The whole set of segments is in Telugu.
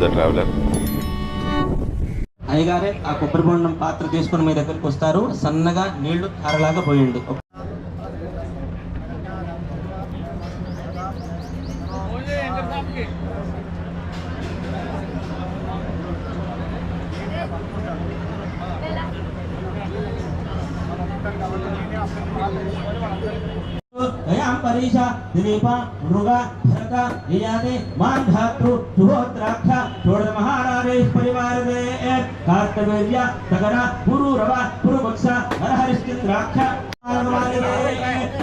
ద ట్రావెలర్ అయ్యగారే ఆ కొబ్బరి బొండం పాత్ర తీసుకుని మీ దగ్గరికి వస్తారు. సన్నగా నీళ్ళు ధారలాగా పోయండి. పరీక్ష పరీష దిలీప మృగ देवता ययाने मानधातु सुहोत्राक्ष षोडश महाराजेश परिवार दे कार्तवीर्य तगरा पुरु रवा पुरु बक्सा हरहरिश्चित्राक्ष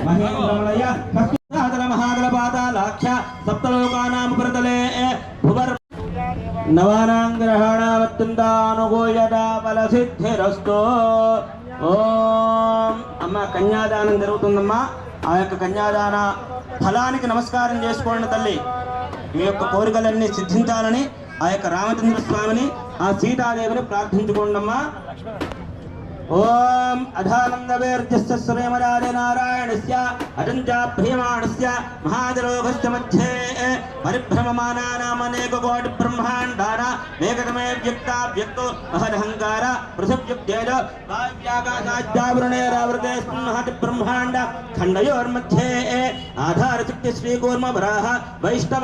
महेन्द्रमलय कस्तुराधर महादल पादालाक्ष सप्तलोकानां प्रतले भुवर नवानां ग्रहणावत्तन्दानुगोयदा बलसिद्धिरस्तु ఓం అమ్మ కన్యాదానం జరుగుతుందమ్మా ఆ యొక్క కన్యాదాన ఫలానికి నమస్కారం చేసుకోండి తల్లి. మీ యొక్క కోరికలన్నీ సిద్ధించాలని ఆ యొక్క రామచంద్ర స్వామిని ఆ సీతాదేవిని ప్రార్థించుకోండమ్మా. ఓం అధానందవేర్జస్య సురేమరాజ నారాయణస్య అటంచా ప్రియమాణస్య మహాదలోకస్య మధ్యే పరిభ్రమమానామనేకోటి బ్రహ్మాండాన మేకటమే వ్యక్తావ్యక్తో మహదహంకార పృథివ్యుక్తేజ కావ్యాకాశాద్యావృణేరావృతే స్పృహతి బ్రహ్మాండ ఖండయోర్మధ్యే ఆధారశక్తి శ్రీకూర్మ వరాహ వైష్ణవ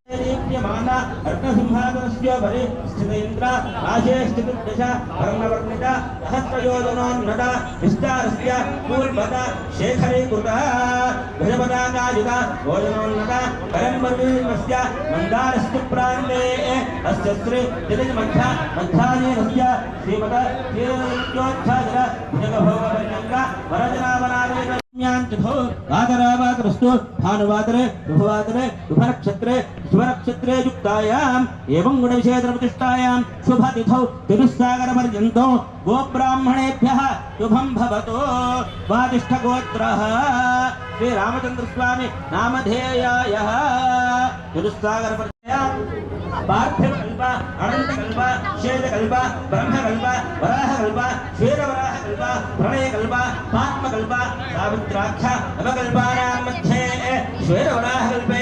माना रत्नसिंहासनस्य वरे स्थितयन्त्र नाशे स्थितदश वर्णवर्णिता सहस्रयोजनोन्नता विस्तारस्य पूर्वत शेखरीकृतः भुजपदाकायुता भोजनोन्नता करन्मर्वीमस्य मन्दारस्तु प्रान्ते, अस्य श्री जगन्मध्या मध्यानेनस्य श्रीमद श्रीरत्योच्छादर भुजगभोगपर्यङ्क वरजनावनादेव वादरावादरस्तु भानुवादरे शुभवादरे शुभनक्षत्रे शुभनक्षत्रे युक्तायाम् एवं गुणविषेदप्रतिष्ठायां शुभतिथौ तिरुस्सागरपर्यन्तो गोब्राह्मणेभ्यः पार्थिव కల్ప అనంత కల్ప శేష కల్ప బ్రహ్మ కల్ప వరాహ కల్ప శ్వేతవరాహ కల్ప ప్రణయ కల్ప పాత్మ కల్ప సావిత్రాక్ష నవకల్పానాం మధ్యే శ్వేతవరాహ కల్పే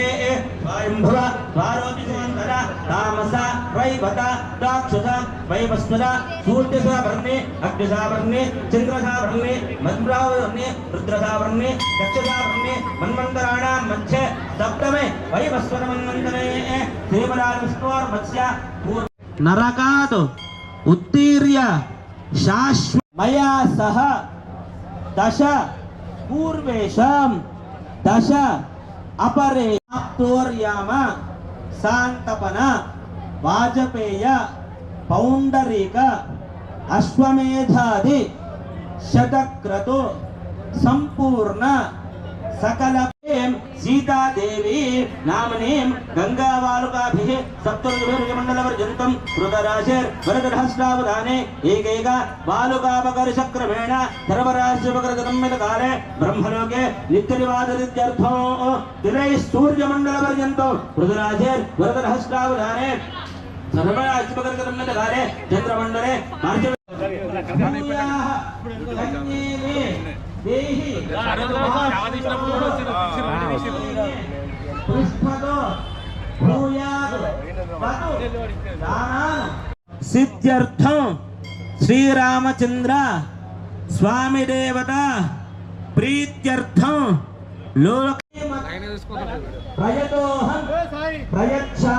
స్వారోపిసంతర తామస वैवता दाक्षसा वैवस्वता सूर्यसावर्णे अग्निसावर्णे चन्द्रसावर्णे मन्द्रावर्णे रुद्रसावर्णे दक्षसावर्णे मन्वन्तराणां मध्य सप्तमे वैवस्वन मन्वन्तरे देवराजस्वार्मस्य नरकात् उत्तीर्य शाश्व मया सह दश पूर्वेषां दश अपरे तोर्याम सान्तपन వాజపేయ పౌండరీక అశ్వమేధాది శతక్రతు సంపూర్ణ సకల సీతాదేవి నామనీం గంగావాలుకాభి సప్తమండలవర్జంతం రుదరాశేర్ వరదహస్రావధానే ఏకైక వాలుకాపకరిశక్రమేణ సర్వరాశిపకృతమ్మిత కాలే బ్రహ్మలోకే నిత్యనివాదరిత్యర్థో తిరై సూర్యమండలవర్జంతం రుదరాశేర్ వరదహస్రావధానే सर्व श्रीरामचंद्र। स्वामी देवता प्रीत्यर्थ। लोक प्रयतोहं। प्रयच्छा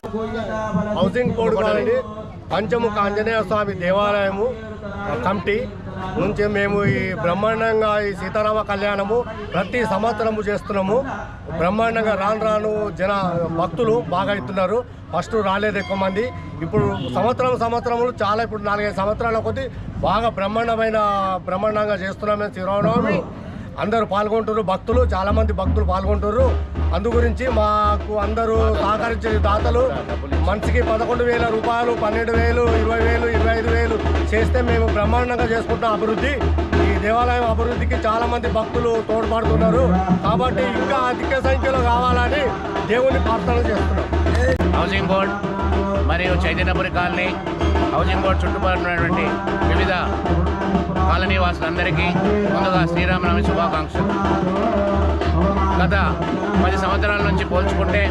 housing board colony Panchamukha Anjaneya Swamy దేవాలయము కమిటీ నుంచి మేము ఈ బ్రహ్మాండంగా ఈ సీతారామ కళ్యాణము ప్రతి సంవత్సరము చేస్తున్నాము. బ్రహ్మాండంగా రాను రాను జన భక్తులు బాగా అవుతున్నారు ఫస్ట్ రాలేదు ఎక్కువ మంది. ఇప్పుడు సంవత్సరం సంవత్సరములు చాలా ఇప్పుడు నాలుగైదు సంవత్సరాల కొద్దీ బాగా బ్రహ్మాండమైన బ్రహ్మాండంగా చేస్తున్నాము శ్రీరామనవమి అందరూ పాల్గొంటారు భక్తులు చాలా మంది భక్తులు పాల్గొంటారు అందు గురించి మాకు అందరూ సహకరించే దాతలు మనిషికి పదకొండు వేల రూపాయలు పన్నెండు వేలు ఇరవై వేలు ఇరవై ఐదు వేలు చేస్తే మేము బ్రహ్మాండంగా చేసుకుంటాం అభివృద్ధి. ఈ దేవాలయం అభివృద్ధికి చాలా మంది భక్తులు తోడ్పడుతున్నారు. కాబట్టి ఇంకా అధిక సంఖ్యలో కావాలని దేవుని ప్రార్థన చేస్తున్నాం. హౌసింగ్ బోర్డ్ మరియు చైతన్యపురి కాలనీ హౌసింగ్ బోర్డ్ చుట్టుపక్కల ఉన్నటువంటి వివిధ కాలనీ వాసులందరికీ ముందుగా శ్రీరామనవమి శుభాకాంక్షలు. గత పది సంవత్సరాల నుంచి పోల్చుకుంటే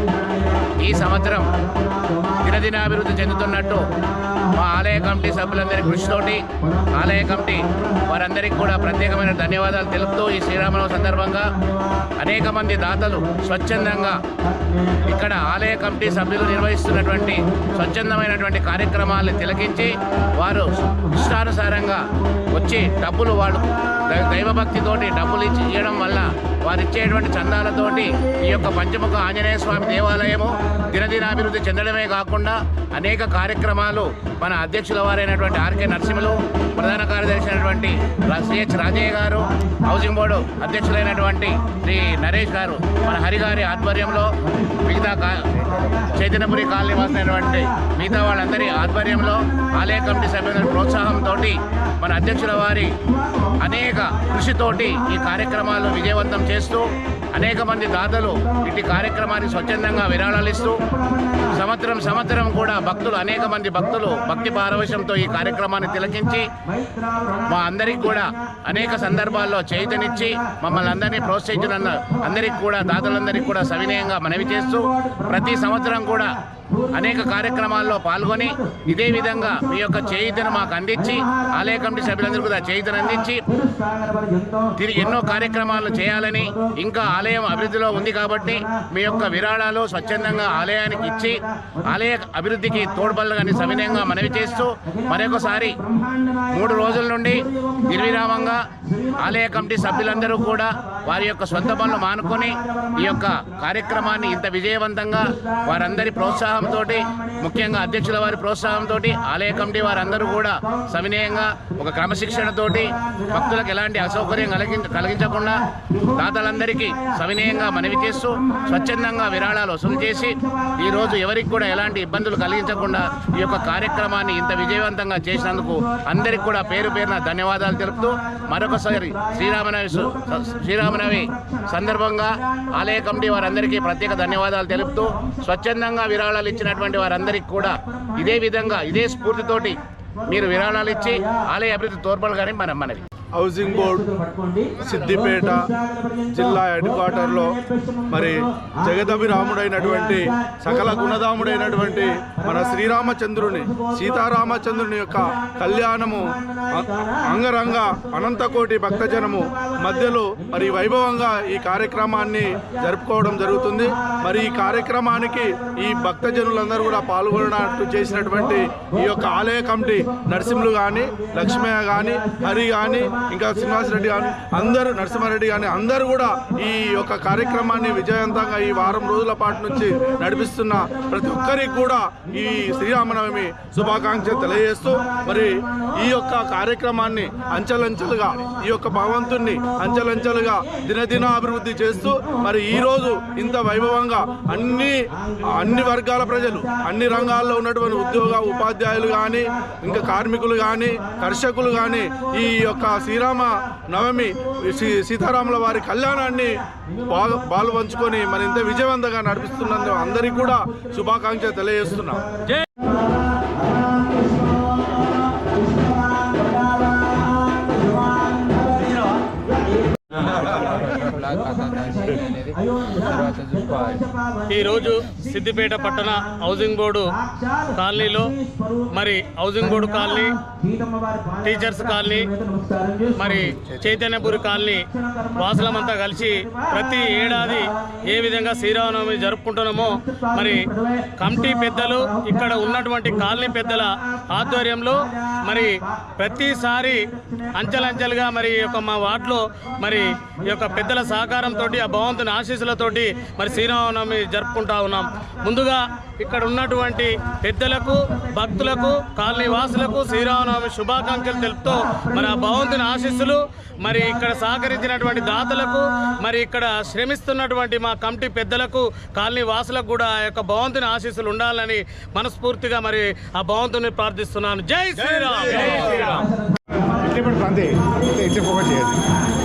ఈ సంవత్సరం దినదినాభివృద్ధి చెందుతున్నట్టు మా ఆలయ కమిటీ సభ్యులందరి కృషితోటి ఆలయ కమిటీ వారందరికీ కూడా ప్రత్యేకమైన ధన్యవాదాలు తెలుపుతూ ఈ శ్రీరామనవమి సందర్భంగా అనేక మంది దాతలు స్వచ్ఛందంగా ఇక్కడ ఆలయ కమిటీ సభ్యులు నిర్వహిస్తున్నటువంటి స్వచ్ఛందమైనటువంటి కార్యక్రమాలను తిలకించి వారు ఇష్టానుసారంగా వచ్చి డబ్బులు వాళ్ళు దై- దైవభక్తితోటి డబ్బులు ఇచ్చి ఇవ్వడం వల్ల వారు ఇచ్చేటువంటి చందాలతోటి ఈ యొక్క పంచముఖ ఆంజనేయ స్వామి దేవాలయము దినదినాభివృద్ధి చెందడమే కాకుండా అనేక కార్యక్రమాలు మన అధ్యక్షుల వారైనటువంటి ఆర్కే నరసింహులు ప్రధాన కార్యదర్శి అయినటువంటి CH Rajaiah garu housing board అధ్యక్షులైనటువంటి Shri Naresh గారు మన హరిగారి ఆధ్వర్యంలో మిగతా కా- చైతన్యపురి కాలనీ వాసినటువంటి మిగతా వాళ్ళందరి ఆధ్వర్యంలో ఆలయ కమిటీ సభ్యుల ప్రోత్సాహంతో మన అధ్యక్షుల వారి అనేక కృషితోటి ఈ కార్యక్రమాలు విజయవంతం చేస్తూ అనేక మంది దాతలు ఇటు కార్యక్రమాన్ని స్వచ్ఛందంగా విరాళాలిస్తూ సంవత్సరం సంవత్సరం కూడా భక్తులు అనేక మంది భక్తులు భక్తి పారవేశంతో ఈ కార్యక్రమాన్ని తిలకించి మా అందరికి కూడా అనేక సందర్భాల్లో చేతనిచ్చి మమ్మల్ని అందరినీ ప్రోత్సహించిన అందరికి కూడా దాతలందరికీ కూడా సవినయంగా మనవి చేస్తూ ప్రతి సంవత్సరం కూడా అనేక కార్యక్రమాల్లో పాల్గొని ఇదే విధంగా మీ యొక్క చేయితను మాకు అందించి ఆలయ కమిటీ సభ్యులందరూ కూడా చేయితను అందించి తిరిగి ఎన్నో కార్యక్రమాలు చేయాలని ఇంకా ఆలయం అభివృద్ధిలో ఉంది కాబట్టి మీ యొక్క విరాళాలు స్వచ్ఛందంగా ఆలయానికి ఇచ్చి ఆలయ అభివృద్ధికి తోడ్పడాలని సవినయంగా మనవి చేస్తూ మరొకసారి మూడు రోజుల నుండి నిర్విరామంగా ఆలయ కమిటీ సభ్యులందరూ కూడా వారి యొక్క సొంత పనులు మానుకొని ఈ యొక్క కార్యక్రమాన్ని ఇంత విజయవంతంగా వారందరి ప్రోత్సాహం ప్రోత్సాహంతో ముఖ్యంగా అధ్యక్షుల వారి ప్రోత్సాహంతో ఆలయ కమిటీ వారందరూ కూడా సవినయంగా ఒక క్రమశిక్షణతోటి భక్తులకు ఎలాంటి అసౌకర్యం కలిగించ కలిగించకుండా దాతలందరికీ సవినయంగా మనవి చేస్తూ స్వచ్ఛందంగా విరాళాలు వసూలు చేసి ఈ రోజు ఎవరికి కూడా ఎలాంటి ఇబ్బందులు కలిగించకుండా ఈ యొక్క కార్యక్రమాన్ని ఇంత విజయవంతంగా చేసినందుకు అందరికి కూడా పేరు పేరున ధన్యవాదాలు తెలుపుతూ మరొకసారి శ్రీరామనవి శ్రీరామనవి సందర్భంగా ఆలయ కమిటీ వారందరికీ ప్రత్యేక ధన్యవాదాలు తెలుపుతూ స్వచ్ఛందంగా విరాళాలు ఇచ్చినటువంటి వారందరికీ కూడా ఇదే విధంగా ఇదే స్ఫూర్తితోటి మీరు విరాళాలు ఇచ్చి ఆలయ అభివృద్ధి తోడ్పడగానే మనం మనవి. హౌసింగ్ బోర్డ్ సిద్దిపేట జిల్లా హెడ్ క్వార్టర్లో మరి జగదభిరాముడైనటువంటి సకల గుణధాముడైనటువంటి మన శ్రీరామచంద్రుని సీతారామచంద్రుని యొక్క కళ్యాణము అంగరంగ అనంతకోటి భక్తజనము మధ్యలో మరి వైభవంగా ఈ కార్యక్రమాన్ని జరుపుకోవడం జరుగుతుంది. మరి ఈ కార్యక్రమానికి ఈ భక్తజనులందరూ కూడా పాల్గొనట్టు చేసినటువంటి ఈ యొక్క ఆలయ కమిటీ నరసింహులు కానీ లక్ష్మయ్య కానీ హరి కానీ ఇంకా శ్రీనివాసరెడ్డి కానీ అందరూ నరసింహారెడ్డి కానీ అందరూ కూడా ఈ యొక్క కార్యక్రమాన్ని విజయవంతంగా ఈ వారం రోజుల పాటు నుంచి నడిపిస్తున్న ప్రతి ఒక్కరికి కూడా ఈ శ్రీరామనవమి శుభాకాంక్షలు తెలియజేస్తూ మరి ఈ యొక్క కార్యక్రమాన్ని అంచెలంచెలుగా ఈ యొక్క భగవంతుణ్ణి అంచెలంచెలుగా దినదిన అభివృద్ధి చేస్తూ మరి ఈ రోజు ఇంత వైభవంగా అన్ని అన్ని వర్గాల ప్రజలు అన్ని రంగాల్లో ఉన్నటువంటి ఉద్యోగ ఉపాధ్యాయులు కానీ ఇంకా కార్మికులు కానీ కర్షకులు కానీ ఈ యొక్క శ్రీరామ నవమి శ్రీ సీతారాముల వారి కళ్యాణాన్ని బాగా పాలు పంచుకొని మరి ఇంత విజయవంతంగా నడిపిస్తున్నందుకు అందరికీ కూడా శుభాకాంక్షలు తెలియజేస్తున్నాం. జై తర్వాత చూసుకోవాలి ఈరోజు సిద్దిపేట పట్టణ హౌసింగ్ బోర్డు కాలనీలో మరి housing board colony teachers colony మరి చైతన్యపురి కాలనీ వాసులమంతా కలిసి ప్రతి ఏడాది ఏ విధంగా శ్రీరామనవమి జరుపుకుంటున్నామో మరి కమిటీ పెద్దలు ఇక్కడ ఉన్నటువంటి కాలనీ పెద్దల ఆధ్వర్యంలో మరి ప్రతిసారి అంచెలంచెలుగా మరి ఈ యొక్క మా వార్డులో మరి ఈ యొక్క పెద్దల సహకారంతో ఆ భగవంతుని ఆశీస్సులతోటి మరి శ్రీరామనవమి జరుపుకుంటా ఉన్నాం. ముందుగా ఇక్కడ ఉన్నటువంటి పెద్దలకు భక్తులకు కాలనీ వాసులకు శ్రీరామనవమి శుభాకాంక్షలు తెలుపుతూ మరి ఆ భగవంతుని ఆశీస్సులు మరి ఇక్కడ సహకరించినటువంటి దాతలకు మరి ఇక్కడ శ్రమిస్తున్నటువంటి మా కమిటీ పెద్దలకు కాలనీ వాసులకు కూడా ఆ యొక్క భగవంతుని ఆశీస్సులు ఉండాలని మనస్ఫూర్తిగా మరి ఆ భగవంతుని ప్రార్థిస్తున్నాను. జై శ్రీరామ్! జై శ్రీరామ్! ఇట్లా ఇప్పుడు ప్రాంతి ఇట్లా ఫోకస్ చేయాలి.